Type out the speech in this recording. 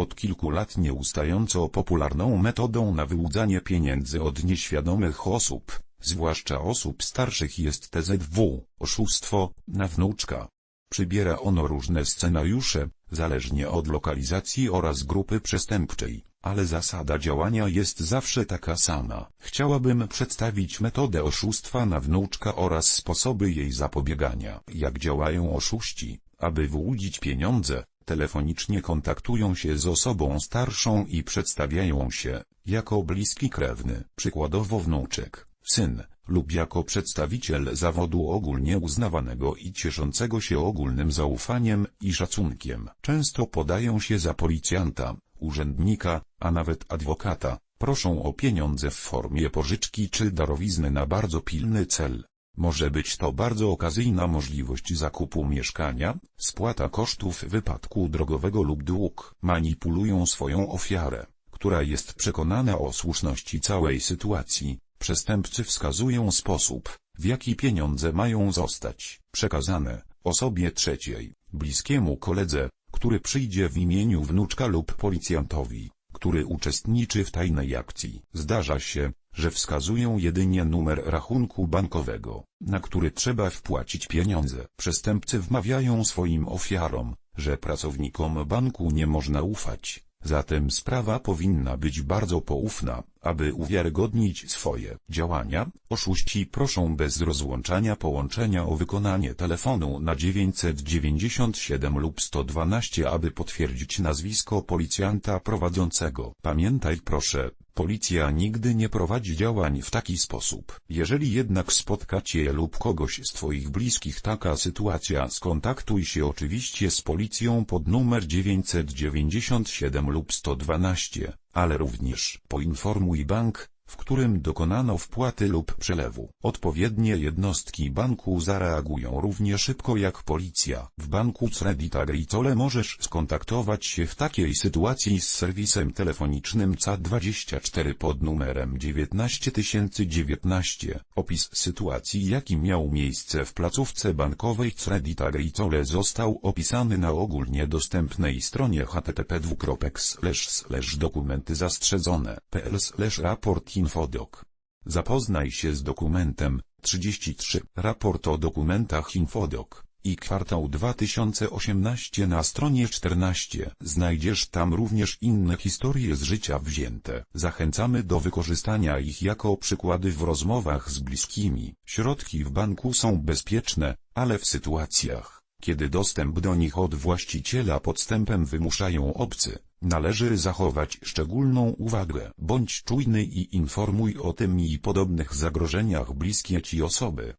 Od kilku lat nieustająco popularną metodą na wyłudzanie pieniędzy od nieświadomych osób, zwłaszcza osób starszych jest TZW, oszustwo, na wnuczka. Przybiera ono różne scenariusze, zależnie od lokalizacji oraz grupy przestępczej, ale zasada działania jest zawsze taka sama. Chciałabym przedstawić metodę oszustwa na wnuczka oraz sposoby jej zapobiegania. Jak działają oszuści, aby wyłudzić pieniądze, telefonicznie kontaktują się z osobą starszą i przedstawiają się, jako bliski krewny, przykładowo wnuczek, syn, lub jako przedstawiciel zawodu ogólnie uznawanego i cieszącego się ogólnym zaufaniem i szacunkiem. Często podają się za policjanta, urzędnika, a nawet adwokata, proszą o pieniądze w formie pożyczki czy darowizny na bardzo pilny cel. Może być to bardzo okazyjna możliwość zakupu mieszkania, spłata kosztów wypadku drogowego lub dług. Manipulują swoją ofiarę, która jest przekonana o słuszności całej sytuacji. Przestępcy wskazują sposób, w jaki pieniądze mają zostać przekazane osobie trzeciej, bliskiemu koledze, który przyjdzie w imieniu wnuczka lub policjantowi, który uczestniczy w tajnej akcji. Zdarza się, że wskazują jedynie numer rachunku bankowego, na który trzeba wpłacić pieniądze. Przestępcy wmawiają swoim ofiarom, że pracownikom banku nie można ufać, zatem sprawa powinna być bardzo poufna, aby uwiarygodnić swoje działania. Oszuści proszą bez rozłączania połączenia o wykonanie telefonu na 997 lub 112 aby potwierdzić nazwisko policjanta prowadzącego. Pamiętaj proszę, Policja nigdy nie prowadzi działań w taki sposób. Jeżeli jednak spotka Cię lub kogoś z Twoich bliskich taka sytuacja skontaktuj się oczywiście z policją pod numer 997 lub 112, ale również poinformuj bank, w którym dokonano wpłaty lub przelewu. Odpowiednie jednostki banku zareagują równie szybko jak policja. W banku Credit Agricole możesz skontaktować się w takiej sytuacji z serwisem telefonicznym CA24 pod numerem 19019. Opis sytuacji jaki miał miejsce w placówce bankowej Credit Agricole został opisany na ogólnie dostępnej stronie http dokumenty zastrzeżone.pl raport Infodoc. Zapoznaj się z dokumentem 33 Raport o dokumentach Infodoc i kwartał 2018 na stronie 14. Znajdziesz tam również inne historie z życia wzięte. Zachęcamy do wykorzystania ich jako przykłady w rozmowach z bliskimi. Środki w banku są bezpieczne, ale w sytuacjach, kiedy dostęp do nich od właściciela podstępem wymuszają obcy, Należy zachować szczególną uwagę. Bądź czujny i informuj o tym i podobnych zagrożeniach bliskie Ci osoby.